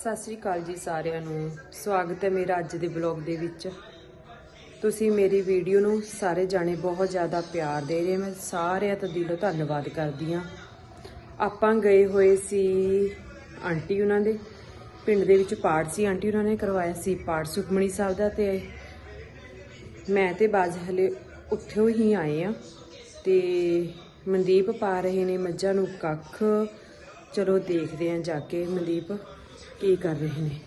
ਸਤਿ ਸ੍ਰੀ ਅਕਾਲ ਜੀ ਸਾਰਿਆਂ ਨੂੰ। ਸਵਾਗਤ ਹੈ ਮੇਰਾ ਅੱਜ ਦੇ ਬਲੌਗ ਦੇ ਵਿੱਚ। ਤੁਸੀਂ ਮੇਰੀ ਵੀਡੀਓ ਨੂੰ ਸਾਰੇ ਜਾਣੇ ਬਹੁਤ ਜ਼ਿਆਦਾ ਪਿਆਰ ਦੇ ਰਹੇ ਮੈਂ ਸਾਰਿਆਂ ਦਾ ਦਿਲੋਂ ਧੰਨਵਾਦ ਕਰਦੀ ਹਾਂ। ਆਪਾਂ ਗਏ ਹੋਏ ਸੀ ਆਂਟੀ ਉਹਨਾਂ ਦੇ। ਪਿੰਡ ਦੇ ਵਿੱਚ ਪਾਠ ਸੀ ਆਂਟੀ ਉਹਨਾਂ ਨੇ ਕਰਵਾਇਆ ਸੀ ਪਾਠ ਸੁਖਮਣੀ ਸਾਹਿਬ ਦਾ ਤੇ ਮੈਂ ਤੇ ਬਾਜ ਹਲੇ ਉੱਥੋਂ ਹੀ ਆਏ ਆ ਤੇ ਮਨਦੀਪ ਪਾ ਰਹੇ ਨੇ ਮੱਝਾਂ ਨੂੰ ਕੱਖ। ਚਲੋ ਦੇਖਦੇ ਆਂ ਜਾ ਕੇ ਮਨਦੀਪ। ਕੀ ਕਰ ਰਹੇ ਨੇ?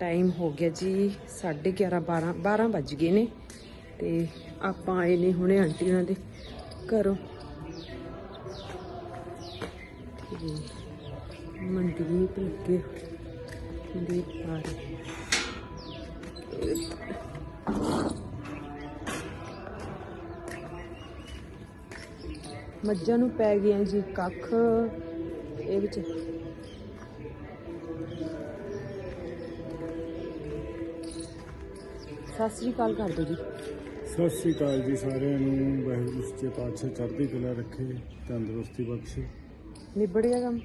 ਟਾਈਮ ਹੋ ਗਿਆ ਜੀ 11:30 12 12 ਵੱਜ ਗਏ ਨੇ ਤੇ ਆਪਾਂ ਆਏ ਨੇ ਹੁਣੇ ਆਂਟੀ ਉਹਨਾਂ ਦੇ ਘਰੋਂ। ਤੇ ਮਨਦੀਪ ਲੱਗੇ ਮਨਦੀਪ ਪਾ ਮੱਝਾਂ ਨੂੰ ਪੈ ਗਿਆ ਜੀ ਕੱਖ। ਇਹ ਵਿੱਚ ਸਤਿ ਸ੍ਰੀ ਅਕਾਲ ਕਰ ਦਿਓ ਜੀ। ਸਤਿ ਸ੍ਰੀ ਅਕਾਲ ਜੀ ਸਾਰਿਆਂ ਨੂੰ। ਵਾਹਿਗੁਰੂ ਸੱਚੇ ਪਾਤਸ਼ਾਹ ਚੜ੍ਹਦੀ ਕਲਾ ਰੱਖੇ ਤੰਦਰੁਸਤੀ ਬਖਸ਼ੇ। ਨਿਬੜ ਗਿਆ ਕੰਮ?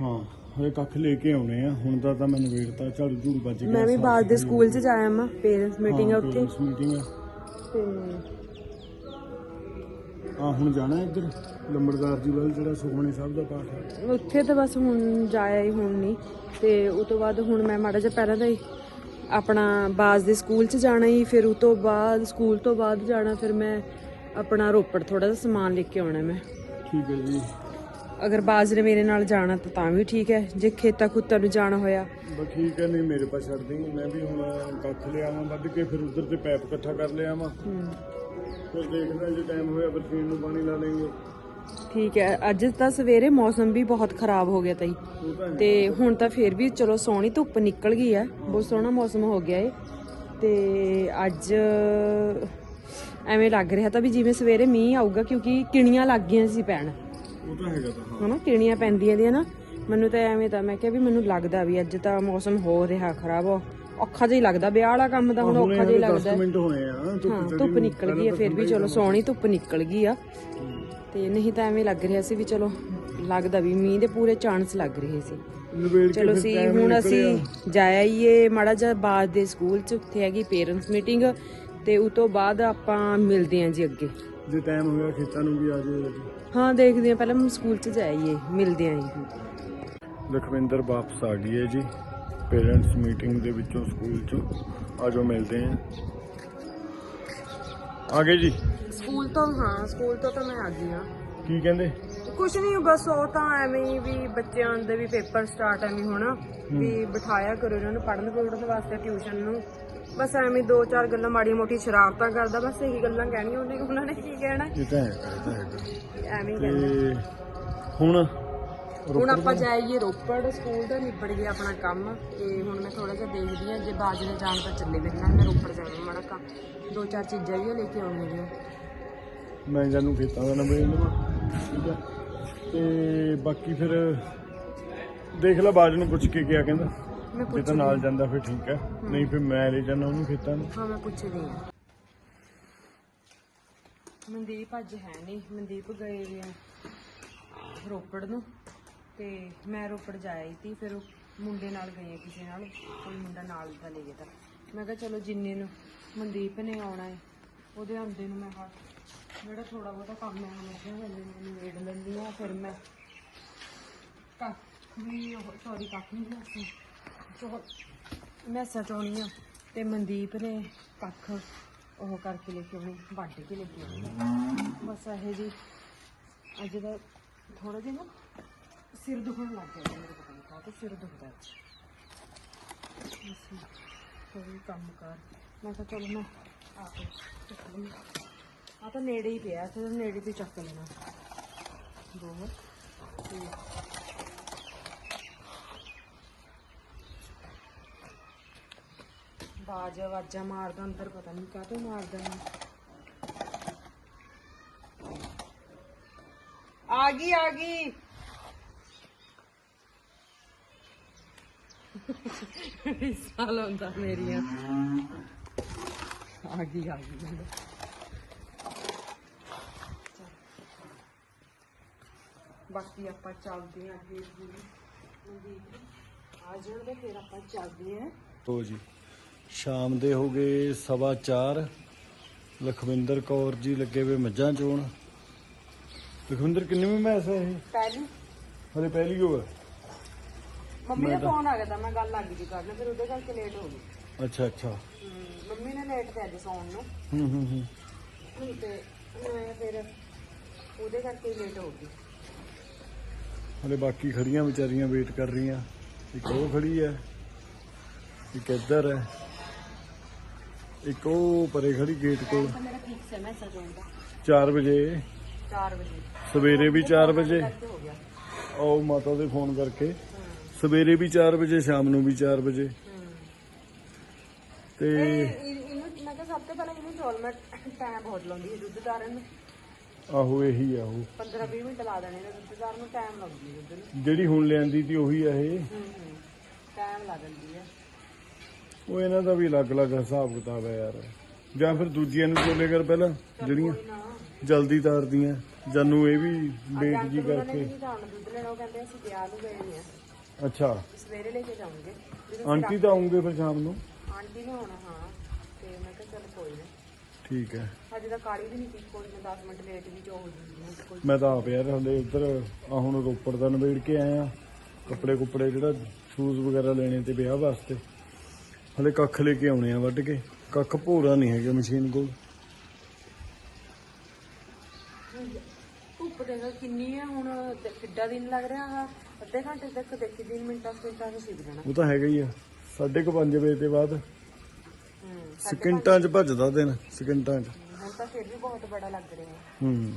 ਹਾਂ ਹਰੇ ਕੱਖ ਲੈ ਕੇ ਆਉਣੇ ਆ। ਹੁਣ ਤਾਂ ਮੈਨੂੰ ਵੇਟਤਾ ਝਾੜੂ ਝੂੜ ਵੱਜ ਗਿਆ। ਮੈਂ ਵੀ ਬਾਅਦ ਦੇ ਸਕੂਲ 'ਚ ਜਾਇਆ ਮੈਂ ਪੇਰੈਂਟਸ ਮੀਟਿੰਗ ਹੈ ਉੱਥੇ। ਮੀਟਿੰਗ ਆ। ਤੇ ਆ ਹੁਣ ਜਾਣਾ ਇੱਧਰ ਲੰਬੜਦਾਰ ਜੀ ਵੱਲ ਜਿਹੜਾ ਸੁਖਮਣੀ ਸਾਹਿਬ ਦਾ ਪਾਠ ਹੈ। ਉੱਥੇ ਤਾਂ ਬਸ ਹੁਣ ਜਾਇਆ ਹੀ ਹੁਣ ਨਹੀਂ ਤੇ ਉਸ ਤੋਂ ਬਾਅਦ ਹੁਣ ਮੈਂ ਮਾੜਾ ਜਿਹਾ ਪਹਿਲਾਂ ਹੀ ਆਪਣਾ ਬਾਜ਼ ਦੇ ਸਕੂਲ 'ਚ ਜਾਣਾ ਹੀ ਫਿਰ ਉਸ ਤੋਂ ਬਾਅਦ ਸਕੂਲ ਤੋਂ ਬਾਅਦ ਜਾਣਾ ਫਿਰ ਮੈਂ ਆਪਣਾ ਰੋਪੜ ਥੋੜਾ ਜਿਹਾ ਸਮਾਨ ਲੈ ਕੇ ਆਉਣਾ ਮੈਂ। ਠੀਕ ਹੈ ਜੀ। ਅਗਰ ਬਾਜ਼ ਨੇ ਮੇਰੇ ਨਾਲ ਜਾਣਾ ਤਾਂ ਤਾਂ ਵੀ ਠੀਕ ਹੈ ਜੇ ਖੇਤਾਂ ਖੁੱਤਾਂ ਨੂੰ ਜਾਣਾ ਹੋਇਆ। ਬਸ ਠੀਕ ਹੈ ਨਹੀਂ ਮੇਰੇ ਪਾਸ ਛੱਡ ਦੇਂਗੇ ਮੈਂ ਵੀ ਹੁਣ ਕੱਖ ਲਿਆਵਾਂ ਵੱਢ ਕੇ ਫਿਰ ਉਧਰ ਤੇ ਪੈਪ ਇਕੱਠਾ ਕਰ ਲਿਆਵਾਂ ਫਿਰ ਦੇਖਦਾ ਜੇ ਟਾਈਮ ਹੋਇਆ ਬਰਸੀਨ ਨੂੰ ਪਾਣੀ ਲਾ ਲੈਂਗੇ ਠੀਕ ਹੈ ਅੱਜ ਤਾਂ ਸਵੇਰੇ ਮੌਸਮ ਵੀ ਬਹੁਤ ਖਰਾਬ ਹੋ ਗਿਆ ਤਾਈ। ਤਾਂ ਹੈ। ਹੁਣ ਤਾਂ ਫਿਰ ਵੀ ਚਲੋ ਸੋਹਣੀ ਧੁੱਪ ਨਿਕਲ ਗਈ ਹੈ ਬਹੁਤ ਸੋਹਣਾ ਮੌਸਮ ਹੋ ਗਿਆ ਏ। ਤੇ ਅੱਜ ਐਵੇਂ ਲੱਗ ਰਿਹਾ ਤਾਂ ਵੀ ਜਿਵੇਂ ਸਵੇਰੇ ਮੀਂਹ ਆਊਗਾ ਕਿਉਂਕਿ ਕਿਣੀਆਂ ਲੱਗ ਗਈਆਂ ਸੀ ਪੈਣ। ਉਹ ਤਾਂ ਹੈਗਾ ਤਾਂ ਹਾਂ। ਹਨਾ ਕਿਣੀਆਂ ਪੈਂਦੀਆਂ ਦੀਆਂ ਨਾ। ਮੈਨੂੰ ਤਾਂ ਐਵੇਂ ਤਾਂ ਮੈਂ ਕਿਹਾ ਵੀ ਮੈਨੂੰ ਲੱਗਦਾ ਵੀ ਅੱਜ ਤਾਂ ਮੌਸਮ ਹੋ ਰਿਹਾ ਖਰਾਬ। ਔਖਾ ਜਿਹਾ ਹੀ ਲੱਗਦਾ ਵਿਆਹ ਵਾਲਾ ਕੰਮ ਤਾਂ ਹੁਣ ਔਖਾ ਜਿਹਾ ਹੀ ਲੱਗਦਾ। 10 ਮਿੰਟ ਹੋਏ ਆ ਹਾਂ ਚੜੀ ਧੁੱਪ। ਨਿਕਲ ਗਈ ਹੈ ਫਿਰ ਵੀ ਚਲੋ ਸੋਹਣੀ ਧੁੱਪ ਨਿਕਲ ਗਈ ਆ। ਤੇ ਨਹੀਂ ਤਾਂ ਐਵੇਂ ਲੱਗ ਰਿਹਾ ਸੀ ਵੀ ਚਲੋ ਲੱਗਦਾ ਵੀ ਮੀਂਹ ਦੇ ਪੂਰੇ ਚਾਂਸ ਲੱਗ ਰਹੇ ਸੀ। ਚਲੋ ਸੀ ਹੁਣ। ਅਸੀਂ ਜਾਇਆ ਹੀ ਏ ਮਾੜਾ ਜਿਹਾ ਬਾਅਦ ਦੇ ਸਕੂਲ ਚ ਉੱਥੇ ਹੈਗੀ ਪੇਰੈਂਟਸ ਮੀਟਿੰਗ ਤੇ ਉਸ ਤੋਂ ਬਾਅਦ ਆਪਾਂ ਮਿਲਦੇ ਆਂ ਜੀ ਅੱਗੇ। ਜੇ ਟਾਈਮ ਹੋਇਆ ਖੇਤਾਂ ਨੂੰ ਵੀ ਆ ਜਾਓ ਜੀ। ਹਾਂ ਦੇਖਦੇ ਆਂ ਪਹਿਲਾਂ ਸਕੂਲ ਚ ਜਾਈਏ ਮਿਲਦੇ ਆਂ ਜੀ। ਲਖਵਿੰਦਰ ਵਾਪਸ ਆ ਗਈ ਹੈ ਜੀ। ਪੇਰੈਂਟਸ ਮੀਟਿੰਗ ਦੇ ਵਿੱਚੋਂ ਸਕੂਲ ਚੋਂ ਆ ਜਾਓ ਮਿਲਦੇ ਆਂ ਆ ਗਏ ਜੀ? ਸਕੂਲ ਤੋਂ ਹਾਂ ਸਕੂਲ ਤੋਂ ਤਾਂ ਮੈਂ ਆ ਗਈ ਹਾਂ। ਕੀ ਕਹਿੰਦੇ? ਕੁਛ ਨਹੀਂ ਬਸ ਉਹ ਤਾਂ ਐਵੇਂ ਹੀ ਵੀ ਬੱਚਿਆਂ ਦੇ ਵੀ ਪੇਪਰ ਸਟਾਰਟ ਐਵੇਂ ਹੋਣਾ ਵੀ ਬਿਠਾਇਆ ਕਰੋ ਇਹਨਾਂ ਨੂੰ ਪੜ੍ਹਨ ਪੜ੍ਹਨ ਵਾਸਤੇ ਟਿਊਸ਼ਨ ਨੂੰ। ਬਸ ਐਵੇਂ ਦੋ ਚਾਰ ਗੱਲਾਂ ਮਾੜੀਆਂ ਮੋਟੀ ਸ਼ਰਾਰਤਾਂ ਕਰਦਾ ਬਸ ਇਹੀ ਗੱਲਾਂ ਕਹਿਣੀਆਂ ਉਹਨੇ ਉਹਨਾਂ ਨੇ ਕੀ ਕਹਿਣਾ। ਇਹ ਤਾਂ ਇਹ ਐਵੇਂ ਹੀ ਤੇ ਹੁਣ ਹੁਣ ਆਪਾਂ ਜਾਈਏ ਰੋਪੜ ਸਕੂਲ ਦਾ ਨਿਬੜ ਗਿਆ ਆਪਣਾ ਕੰਮ ਤੇ ਹੁਣ ਮੈਂ ਥੋੜਾ ਜਿਹਾ ਦੇਖਦੀ ਹਾਂ ਜੇ ਬਾਜ ਨੇ ਜਾਣ ਤਾਂ ਚੱਲੇ ਮੇਰੇ ਨਾਲ ਮੈਂ ਰੋਪੜ ਜਾਣਾ ਮਾੜਾ ਕੰਮ ਦੋ ਚਾਰ ਚੀਜ਼ਾਂ ਉਹ ਲੈ ਕੇ ਆਉਣੀਆਂ ਨੇ ਮੈਂ ਜਾਨੂੰ ਖੇਤਾਂ ਦਾ ਨੰਬਰ ਲਵਾਂ ਠੀਕ ਹੈ ਤੇ ਬਾਕੀ ਫਿਰ ਦੇਖ ਲੈ ਬਾਜ ਨੂੰ ਪੁੱਛ ਕੇ ਕਿਹਾ ਕਹਿੰਦਾ। ਮੈਂ ਜੇ ਤਾਂ ਨਾਲ ਜਾਂਦਾ ਫਿਰ ਠੀਕ ਹੈ। ਨਹੀਂ ਫਿਰ ਮੈਂ ਲੈ ਜਾਣਾ ਉਹਨੂੰ ਖੇਤਾਂ ਨੂੰ। ਹਾਂ ਮੈਂ ਪੁੱਛਦੀ ਹਾਂ। ਮਨਦੀਪ ਅੱਜ ਹੈ ਨਹੀਂ। ਮਨਦੀਪ ਗਏ ਆ ਰੋਪੜ ਨੂੰ। ਤੇ ਮੈਂ ਰੋਪੜ ਜਾਈ ਸੀ, ਫਿਰ ਉਹ ਮੁੰਡੇ ਨਾਲ ਗਏ ਕਿਸੇ ਨਾਲ, ਕੋਈ ਮੁੰਡਾ ਨਾਲ ਦਾ ਲੈ ਗਿਆ ਤਾ। ਮੈਂ ਕਿਹਾ ਚਲੋ ਜਿੰਨੇ ਨੂੰ, ਮਨਦੀਪ ਨੇ ਆਉਣਾ ਹੈ ਉਹਦੇ ਆਉਂਦੇ ਨੂੰ ਮੈਂ ਹਾਂ ਜਿਹੜਾ ਥੋੜਾ ਬਹੁਤਾ ਕੰਮ ਹੈ ਮੱਝਾਂ ਵਾਲੇ ਨੂੰ ਨਿਬੇੜ ਲੈਂਦੀ ਹਾਂ, ਫਿਰ ਮੈਂ ਕੱਖ ਵੀ ਸੌਰੀ ਕੱਖ ਨਹੀਂ ਸੀ ਚੋ ਮੈਸਾਂ ਚੋਣੀਆਂ, ਤੇ ਮਨਦੀਪ ਨੇ ਕੱਖ ਉਹ ਕਰਕੇ ਲੈ ਕੇ ਆਉਣੀ, ਵੱਢ ਕੇ ਲੈ ਕੇ ਆਉਣੀ। ਬਸ ਇਹ ਜੀ ਅੱਜ ਦਾ ਥੋੜਾ ਜਿਹਾ ਨਾ ਸਿਰ ਦੁਖਣ ਲੱਗ ਗਿਆ ਮੇਰੇ ਪਤਾ ਨਹੀਂ ਕਾਹ ਸਿਰ ਦੁਖਦਾ ਅੱਜ ਅਸੀਂ ਕੋਈ ਕੰਮ ਕਰ ਮੈਂ ਕਿਹਾ ਚਲੋ ਮੈਂ ਆਪ ਚੱਕ ਲਈ ਆ ਤਾਂ ਨੇੜੇ ਹੀ ਪਿਆ ਤੇ ਨੇੜੇ ਤੇ ਚੱਕ ਲੈਣਾ ਦੋ ਤੇ ਬਾਜ ਆਵਾਜ਼ਾਂ ਮਾਰਦਾ ਅੰਦਰ ਪਤਾ ਨਹੀਂ ਕਾਹਤੋਂ ਮਾਰਦਾ ਹੈ ਆ ਗਈ ਆ ਗਈ ਸਾਲ ਹੁੰਦਾ ਮੇਰੀਆਂ ਆ। ਗਈ ਆ ਗਈ। ਬਾਕੀ ਆਪਾਂ ਚੱਲਦੇ ਆਂ ਅੱਗੇ ਪੂਰੀ ਆ ਜਾਣ ਦੇ ਫਿਰ ਆਪਾਂ ਚੱਲਦੇ ਆਂ ਲੋ ਜੀ ਸ਼ਾਮ ਦੇ ਹੋ ਗਏ ਸਵਾ 4 ਲਖਵਿੰਦਰ ਕੌਰ ਜੀ ਲੱਗੇ ਹੋਏ ਮੱਝਾਂ ਚੋਣ। ਲਖਵਿੰਦਰ ਕਿੰਨੀ ਮੈਸ ਹੈ ਇਹ? ਪਹਿਲੀ। ਹਲੇ ਪਹਿਲੀ ਹੋ ਹੈ। ਮੰਮੀ ਦਾ ਫੋਨ ਆ ਗਿਆ ਤਾਂ ਮੈਂ ਗੱਲ ਲੱਗ ਗਈ ਕਰਨ ਫਿਰ ਉਹਦੇ ਕਰਕੇ ਲੇਟ ਹੋ ਗਈ। ਅੱਛਾ ਅੱਛਾ। ਹਮ, ਮੰਮੀ ਨੇ ਲੇਟ ਤੇ ਅੱਜ ਸੌਣ ਨੂੰ। ਹੂੰ ਹੂੰ ਹੂੰ। ਹੁਣ ਤੇ ਮੈਂ ਫਿਰ ਉਹਦੇ ਕਰਕੇ ਲੇਟ ਹੋ ਗਈ। ਹਲੇ ਬਾਕੀ ਖੜੀਆਂ ਵਿਚਾਰੀਆਂ ਵੇਟ ਕਰ ਰਹੀਆਂ। ਇੱਕ ਉਹ ਖੜੀ ਹੈ ਇੱਕ ਇੱਧਰ ਹੈ। ਇੱਕ ਉਹ ਪਰੇ ਖੜੀ ਗੇਟ ਕੋਲ। ਤਾਂ ਮੇਰਾ ਫਿਕਸ ਹੈ ਮੈਂ ਸਜਾਉਂਦਾ 4 ਵਜੇ। 4 ਵਜੇ। ਸਵੇਰੇ ਵੀ 4 ਵਜੇ। ਕਰਕੇ ਹੋ ਗਿਆ। ਆਓ ਮਾਤਾ ਦੇ ਫੋਨ ਕਰਕੇ। ਸਵੇਰੇ ਵੀ 4 ਵਜੇ ਸ਼ਾਮ ਨੂੰ ਵੀ 4 ਵਜੇ। ਤੇ ਇਹ- ਇਹਨੂੰ ਮੈਂ ਕਿਹਾ ਸਭ ਤੋਂ ਪਹਿਲਾਂ ਇਹਨੂੰ ਚੌਲ ਮੈਂ ਟਾਈਮ ਬਹੁਤ ਲਾਉਂਦੀ ਹੈ ਦੁੱਧ ਧਾਰਨ ਨੂੰ। ਆਹੋ ਇਹੀ ਆ ਉਹ। 15 20 ਮਿੰਟ ਲਾ ਦੇਣੇ ਨੇ ਦੁੱਧ ਧਾਰਨ ਨੂੰ ਟਾਈਮ ਲੱਗਦੀ ਹੈ ਦੁੱਧ ਨੂੰ। ਜਿਹੜੀ ਹੁਣ ਲਿਆਂਦੀ ਤੀ ਉਹੀ ਆ ਇਹ। ਹੂੰ ਹੂੰ ਟਾਈਮ ਉਹ ਇਹਨਾਂ ਦਾ ਵੀ ਅਲੱਗ-ਅਲੱਗ ਹਿਸਾਬ ਕਿਤਾਬ ਹੈ ਯਾਰ। ਜਾਂ ਫਿਰ ਦੂਜੀਆਂ ਨੂੰ ਚੋਲੇ ਕਰ ਪਹਿਲਾਂ ਜਿਹੜੀਆਂ ਜਲਦੀ ਤਾਰਦੀਆਂ। ਜਾਨੂੰ ਇਹ ਵੀ ਵੇਟ ਜੀ ਕਰਕੇ। ਨਹੀਂ ਜਾਣ ਦੁੱਧ ਲੈਣਾ ਉਹ ਕਹਿੰਦੇ ਅਸੀਂ ਵਿਆਹ ਨੂੰ ਗਏ ਨੇ ਆ। ਅੱਛਾ। ਸਵੇਰੇ ਲੈ ਕੇ ਜਾਵਾਂਗੇ ਜਦੋਂ ਆਂਟੀ ਤਾਂ ਆਉਂਗੇ ਫਿਰ ਸ਼ਾਮ ਨੂੰ? ਆਂਟੀ ਨੇ ਆਉਣਾ ਹਾਂ। ਤੇ ਮੈਂ ਕਿਹਾ ਚੱਲ ਕੋਈ ਨਾ। ਠੀਕ ਹੈ। ਹਜੇ ਤਾਂ ਕਾਲੀ ਵੀ ਨਹੀਂ ਪੀ ਕੋਈ ਮੈਂ 10 ਮਿੰਟ ਲੇਟ ਵੀ ਜੋ ਹੋ ਜੂਗੀ ਮੈਂ ਕੋਈ ਮੈਂ ਤਾਂ ਆਪ ਯਾਰ ਹਲੇ ਉੱਧਰ ਆ ਹੁਣ ਰੋਪੜ ਦਾ ਨਵੇੜ ਕੇ ਆਇਆ ਕੱਪੜੇ ਕੁੱਪੜੇ ਜਿਹੜਾ ਸ਼ੂਜ਼ ਵਗੈਰਾ ਲੈਣੇ ਤੇ ਵਿਆਹ ਵਾਸਤੇ। ਹਲੇ ਕੱਖ ਲੈ ਕੇ ਆਉਣੇ ਆ ਵੱਢ ਕੇ। ਕੱਖ ਭੋਰਾ ਨਹੀਂ ਹੈਗਾ ਮਸ਼ੀਨ ਕੋਲ। ਧੁੱਪ ਦੇਖ ਕਿੰਨੀ ਹੈ ਹੁਣ ਕਿੱਡਾ ਦਿਨ ਲੱਗ ਰਿਹਾ ਹੈ ਅੱਧੇ ਘੰਟੇ ਤੱਕ ਦੇਖੀ ਦਿਨ ਮਿੰਟਾਂ ਸਕਿੰਟਾਂ ਚ ਸਿੱਖ ਜਾਣਾ। ਉਹ ਤਾਂ ਹੈਗਾ ਹੀ ਆ। 5:30 ਵਜੇ ਤੇ ਬਾਅਦ ਹੂੰ ਸਕਿੰਟਾਂ 'ਚ ਭੱਜਦਾ ਦਿਨ ਸਕਿੰਟਾਂ 'ਚ। ਹੁਣ ਤਾਂ ਫਿਰ ਵੀ ਬਹੁਤ ਬੜਾ ਲੱਗ ਰਿਹਾ ਹੈ। ਹੂੰ।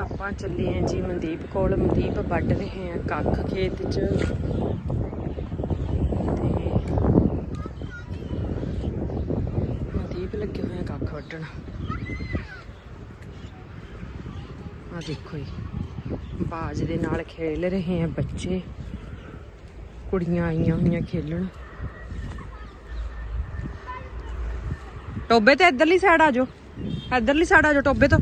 ਆਪਾਂ ਚੱਲੇ ਆਂ ਜੀ ਮਨਦੀਪ ਕੋਲ। ਮਨਦੀਪ ਵੱਢ ਰਹੇ ਆਂ ਕੱਖ ਖੇਤ 'ਚ। ਤੇ ਮਨਦੀਪ ਲੱਗੇ ਹੋਏ ਆ ਕੱਖ ਵੱਢਣ। ਆ ਦੇਖੋ ਜੀ, ਬਾਜ ਦੇ ਨਾਲ ਖੇਲ ਰਹੇ ਆ ਬੱਚੇ। ਕੁੜੀਆਂ ਆਈਆਂ ਹੋਈਆਂ ਖੇਲਣ। ਟੋਬੇ ਤੇ ਇੱਧਰਲੀ ਸਾਈਡ ਆ ਜਾਓ। ਇੱਧਰਲੀ ਸਾਈਡ ਆ ਜਾਓ ਟੋਬੇ ਤੋਂ।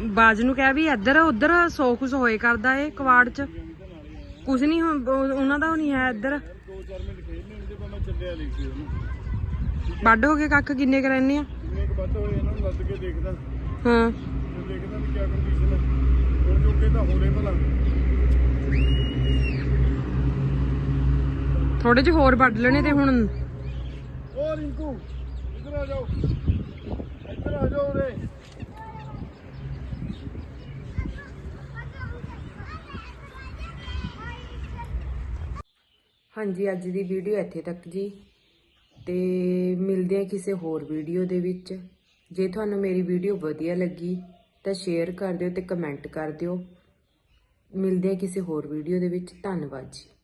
ਬਾਜ ਨੂੰ ਕਹਿ ਵੀ ਇੱਧਰ, ਉੱਧਰ ਸੋ ਕੁਝ ਹੋਏ ਕਰਦਾ ਏ ਕਵਾੜ ਚ। ਕੁਝ ਨਹੀਂ ਉਹਨਾਂ ਦਾ ਨਹੀਂ ਹੈ ਇੱਧਰ। ਦੋ ਚਾਰ ਮਿੰਟ ਖੇਡਨੇ ਹੁੰਦੇ ਪਰ ਮੈਂ ਚੱਲਿਆ ਲਈ ਸੀ ਉਹਨੂੰ ਵੱਡ ਹੋ ਕੇ ਕੱਖ ਕਿੰਨੇ ਕੁ ਰਹਿੰਦੇ ਆ? ਕਿੰਨੇ ਕੁ ਵੱਧ ਹੋਏ ਇਹਨਾਂ ਨੂੰ ਲੱਦ ਕੇ ਦੇਖਦਾ। ਹਾਂ। ਤੇ ਦੇਖਦਾ ਵੀ ਕਿਆ ਕੰਡੀਸ਼ਨ ਹੈ ਹੁਣ ਜੋਗੇ ਤਾਂ ਹੋਰੇ ਭਲਾ। ਥੋੜੇ ਜਿਹੇ ਹੋਰ ਵੱਢ ਲੈਣੇ ਤੇ ਹੁਣ। ਓ ਰਿੰਕੂ ਇੱਧਰ ਆ ਜਾਓ। ਇੱਧਰ ਆ ਜਾਓ ਉਰੇ। ਹਾਂਜੀ, ਅੱਜ ਦੀ ਵੀਡੀਓ ਇੱਥੇ ਤੱਕ ਜੀ। ਤੇ ਮਿਲਦੇ ਆ ਕਿਸੇ ਹੋਰ ਵੀਡੀਓ ਦੇ ਵਿੱਚ। ਜੇ ਤੁਹਾਨੂੰ ਮੇਰੀ ਵੀਡੀਓ ਵਧੀਆ ਲੱਗੀ, ਤਾਂ ਸ਼ੇਅਰ ਕਰ ਦਿਓ ਤੇ ਕਮੈਂਟ ਕਰ ਦਿਓ। ਮਿਲਦੇ ਆ ਕਿਸੇ ਹੋਰ ਵੀਡੀਓ ਦੇ ਵਿੱਚ। ਧੰਨਵਾਦ ਜੀ।